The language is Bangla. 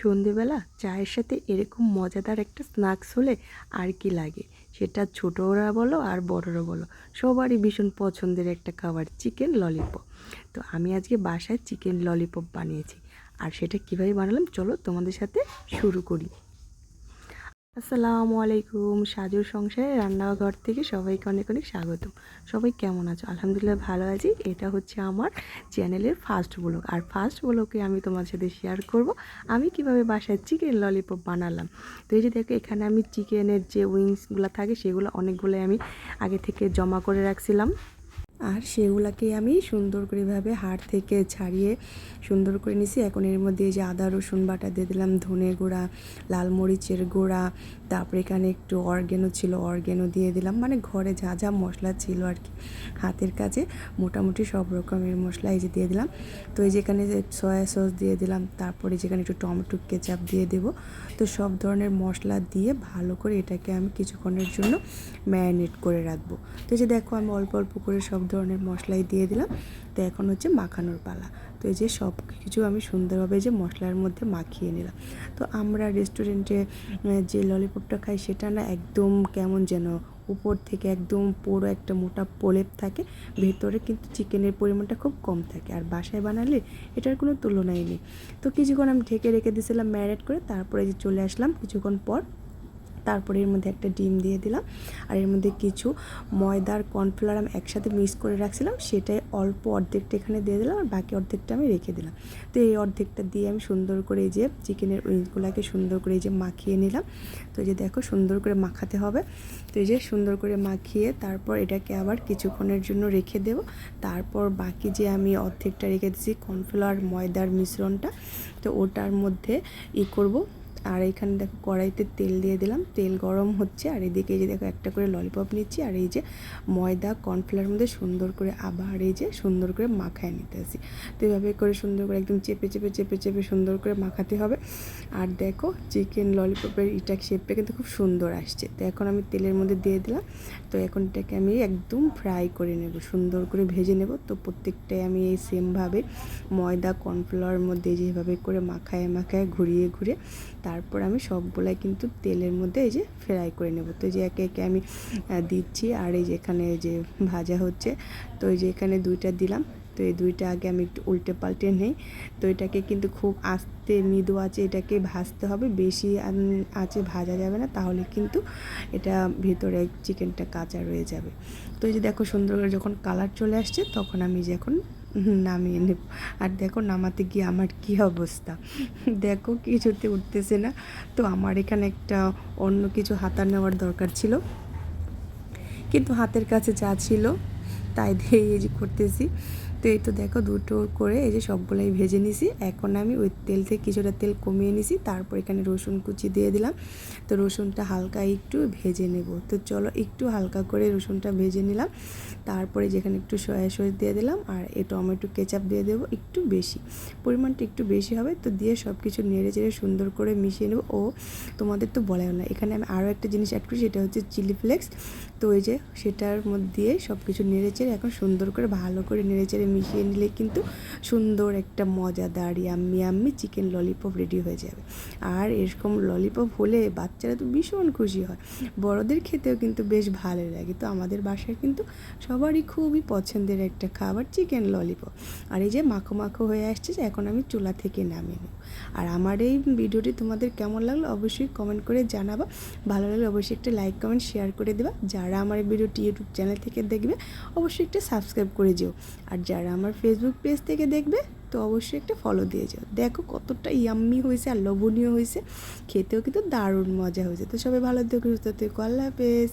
সন্ধেবেলা চায়ের সাথে এরকম মজাদার একটা স্ন্যাক্স হলে আর কি লাগে? সেটা ছোটরা বলো আর বড়রা বলো। সবারই ভীষণ পছন্দের একটা খাবার চিকেন ললিপপ। তো আমি আজকে বাসায় চিকেন ললিপপ বানিয়েছি। আর সেটা কীভাবে বানালাম চলো তোমাদের সাথে শুরু করি। আসসালামু আলাইকুম। সাজুর সংসারে রান্নাঘর থেকে সবাইকে অনেক অনেক স্বাগত সবাই কেমন আছো? আলহামদুলিল্লাহ ভালো আছি। এটা হচ্ছে আমার চ্যানেলের ফার্স্ট ব্লগ আর ফার্স্ট ব্লগে আমি তোমার সাথে শেয়ার করব, আমি কীভাবে বাসায় চিকেন ললিপপ বানালাম। তো এই যে দেখো, এখানে আমি চিকেনের যে উইংসগুলো থাকে, সেগুলো অনেকগুলো আমি আগে থেকে জমা করে রাখছিলাম। আর সেগুলাকে আমি সুন্দর করে ভাবে হাড় থেকে ছাড়িয়ে সুন্দর করে নিছি। এখন এর মধ্যে যে আদা, রসুন বাটা দিয়ে দিলাম, ধনে গুঁড়া, লাল মরিচের গুঁড়া, তারপরে এখানে একটু অর্গেনো ছিল, অর্গেনো দিয়ে দিলাম। মানে ঘরে যা যা মশলা ছিল আর কি, হাতের কাছে মোটামুটি সব রকমের মশলা এই যে দিয়ে দিলাম। তো এই যেখানে সয়া সস দিয়ে দিলাম, তারপরে যেখানে একটু টমেটো, কেচাপ দিয়ে দেব। তো সব ধরনের মশলা দিয়ে ভালো করে এটাকে আমি কিছুক্ষণের জন্য ম্যারিনেট করে রাখব। তো এই যে দেখো আমি অল্প অল্প করে সব ধরনের মশলাই দিয়ে দিলাম। তো এখন হচ্ছে মাখানোর পালা। তো এই যে সব কিছু আমি সুন্দরভাবে যে মশলার মধ্যে মাখিয়ে নিলাম। তো আমরা রেস্টুরেন্টে যে ললিপপটা খাই সেটা না একদম কেমন যেন উপর থেকে একদম পুরো একটা মোটা প্রলেপ থাকে। ভেতরে কিন্তু চিকেনের পরিমাণটা খুব কম থাকে। আর বাসায় বানালে এটার কোনো তুলনাই নেই। তো কিছুক্ষণ আমি ঢেকে রেখে দিয়েছিলাম ম্যারিনেট করে, তারপরে যে চলে আসলাম কিছুক্ষণ পর তারপরে এর মধ্যে একটা ডিম দিয়ে দিলাম। আর এর মধ্যে কিছু ময়দার কর্নফ্লাওয়ার আমি একসাথে মিক্স করে রাখছিলাম, সেটাই অল্প অর্ধেকটা এখানে দিয়ে দিলাম আর বাকি অর্ধেকটা আমি রেখে দিলাম। তো এই অর্ধেকটা দিয়ে আমি সুন্দর করে এই যে চিকেনের উইংসগুলোকে সুন্দর করে এই যে মাখিয়ে নিলাম। তো এই যে দেখো সুন্দর করে মাখাতে হবে। তো এই যে সুন্দর করে মাখিয়ে তারপর এটাকে আবার কিছুক্ষণের জন্য রেখে দেব। তারপর বাকি যে আমি অর্ধেকটা রেখে দিয়েছি কর্নফ্লাওয়ার ময়দার মিশ্রণটা, তো ওটার মধ্যে ই করব আর এইখানে দেখো কড়াইতে তেল দিয়ে দিলাম। তেল গরম হচ্ছে আর এদিকে এই যে দেখো একটা করে ললিপপ নিচ্ছি আর এই যে ময়দা কর্নফ্লাওয়ার মধ্যে সুন্দর করে আবার এই যে সুন্দর করে মাখায় নিতে আসি। তো এভাবে করে সুন্দর করে একদম চেপে চেপে চেপে চেপে সুন্দর করে মাখাতে হবে। আর দেখো চিকেন ললিপপের ইটা শেপটা কিন্তু খুব সুন্দর আসছে। তো এখন আমি তেলের মধ্যে দিয়ে দিলাম। তো এখন এটাকে আমি একদম ফ্রাই করে নেব, সুন্দর করে ভেজে নেব। তো প্রত্যেকটাই আমি এই সেমভাবে ময়দা কর্নফ্লাওয়ার মধ্যে যেভাবে করে মাখায় মাখায়, ঘুরিয়ে ঘুরে তারপর আমি সবগুলাই কিন্তু তেলের মধ্যে এই যে ফ্রাই করে নেব। তো যে একে একে আমি দিচ্ছি। আর এই যে এখানে যে ভাজা হচ্ছে, তো এই যে এখানে দুইটা দিলাম। তো এই দুইটা আগে আমি একটু উল্টে পাল্টে নেই। তো এটাকে কিন্তু খুব আস্তে মৃদু আছে এটাকে ভাজতে হবে। বেশি আছে ভাজা যাবে না, তাহলে কিন্তু এটা ভেতরে চিকেনটা কাঁচা রয়ে যাবে। তো এই যে দেখো সুন্দর করে যখন কালার চলে আসছে, তখন আমি যে এখন নামিয়ে নেব। আর দেখো নামাতে গিয়ে আমার কি অবস্থা? দেখো কিছুতে উঠতেছে না। তো আমার এখানে একটা অন্য কিছু হাতার নেওয়ার দরকার ছিল। কিন্তু হাতের কাছে যা ছিল, তাই দিয়ে এই করতেছি। তো এই তো দেখো দুটো করে এই যে সবগুলাই ভেজে নিছি। এখন আমি ওই তেল থেকে কিছুটা তেল কমিয়ে নিছি, তারপর এখানে রসুন কুচি দিয়ে দিলাম। তো রসুনটা হালকা একটু ভেজে নেব। তো চলো একটু হালকা করে রসুনটা ভেজে নিলাম। তারপরে যেখানে একটু সয়া সস দিয়ে দিলাম আর এই টমেটো কেচাপ দিয়ে দেবো একটু বেশি। পরিমাণটা একটু বেশি হবে, তো দিয়ে সব কিছু নেড়ে চেড়ে সুন্দর করে মিশিয়ে নেব। ও, তোমাদের তো বলাই না। এখানে আমি আরও একটা জিনিস অ্যাড করি, সেটা হচ্ছে চিলি ফ্লেক্স তো ওই যে সেটার মধ্যে দিয়ে সব কিছু নেড়ে চেড়ে এখন সুন্দর করে ভালো করে নেড়ে চেড়ে মিশিয়ে নিলে কিন্তু সুন্দর একটা মজাদার ইয়াম্মি আম্মি চিকেন ললিপপ রেডি হয়ে যাবে। আর এরকম ললিপপ হলে বাচ্চারা তো ভীষণ খুশি হয়। বড়দের খেতেও কিন্তু বেশ ভালো লাগে। তো আমাদের বাসায় কিন্তু সবারই খুবই পছন্দের একটা খাবার চিকেন ললিপপ আর এই যে মাখো মাখো হয়ে আসছে যে এখন আমি চুলা থেকে নামিয়ে নেব। আর আমার এই ভিডিওটি তোমাদের কেমন লাগল অবশ্যই কমেন্ট করে জানাবা। ভালো লাগলে অবশ্যই একটা লাইক কমেন্ট শেয়ার করে দেবা। যারা আমার এই ভিডিওটি ইউটিউব চ্যানেল থেকে দেখবে, অবশ্যই একটা সাবস্ক্রাইব করে যেও। আর যারা আমার ফেসবুক পেজ থেকে দেখবে, তো অবশ্যই একটা ফলো দিয়ে যাও। দেখো কতটা ইয়াম্মি হয়েছে আর লোভনীয় হয়েছে। খেতেও কিন্তু দারুণ মজা হয়েছে। তো সবাই ভালো থেকো, সুস্থ থেকো। আল্লাহ হাফেজ।